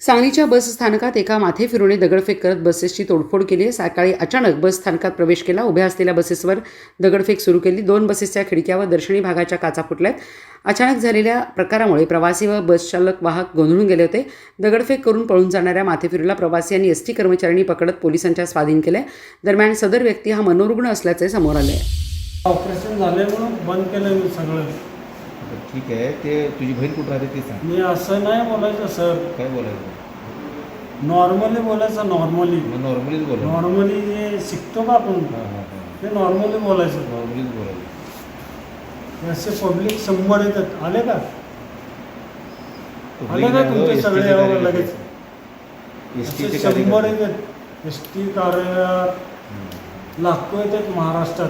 सांगलीच्या बस स्थानकात एका माथे फिरूने दगडफेक करत बसेसची तोडफोड केली आहे. सकाळी अचानक बस स्थानकात प्रवेश केला. उभ्या असलेल्या बसेसवर दगडफेक सुरू केली. दोन बसेसच्या खिडक्या व दर्शनी भागाच्या काचा फुटल्यात. अचानक झालेल्या प्रकारामुळे प्रवासी व बसचालक वाहक गोंधळून गेले होते. दगडफेक करून पळून जाणाऱ्या माथेफिरूला प्रवासी आणि एस टी कर्मचाऱ्यांनी पकडत पोलिसांच्या स्वाधीन केले दरम्यान सदर व्यक्ती हा मनोरुग्ण असल्याचे समोर आले आहे ऑपरेशन झाले म्हणून बंद केलं सगळं. ठीक आहे ते तुझी बहीण कुठं राहते ते सांग. मी असं नाही बोलायचं सर. काय बोलायचं? नॉर्मली बोलायचं नॉर्मली मग नॉर्मलीच बोला. नॉर्मली जे शिकतो का आपण हां हां हां. ते नॉर्मली बोलायचं. नॉर्मलीच बोलायचं. असे पब्लिक शंभर येतात. आले का? आले का बहीण तुमचे सगळे यावं. लगेच? असे चे शंभर. येतात. एस टी कार्य हं. लाखो येतात महाराष्ट्रात.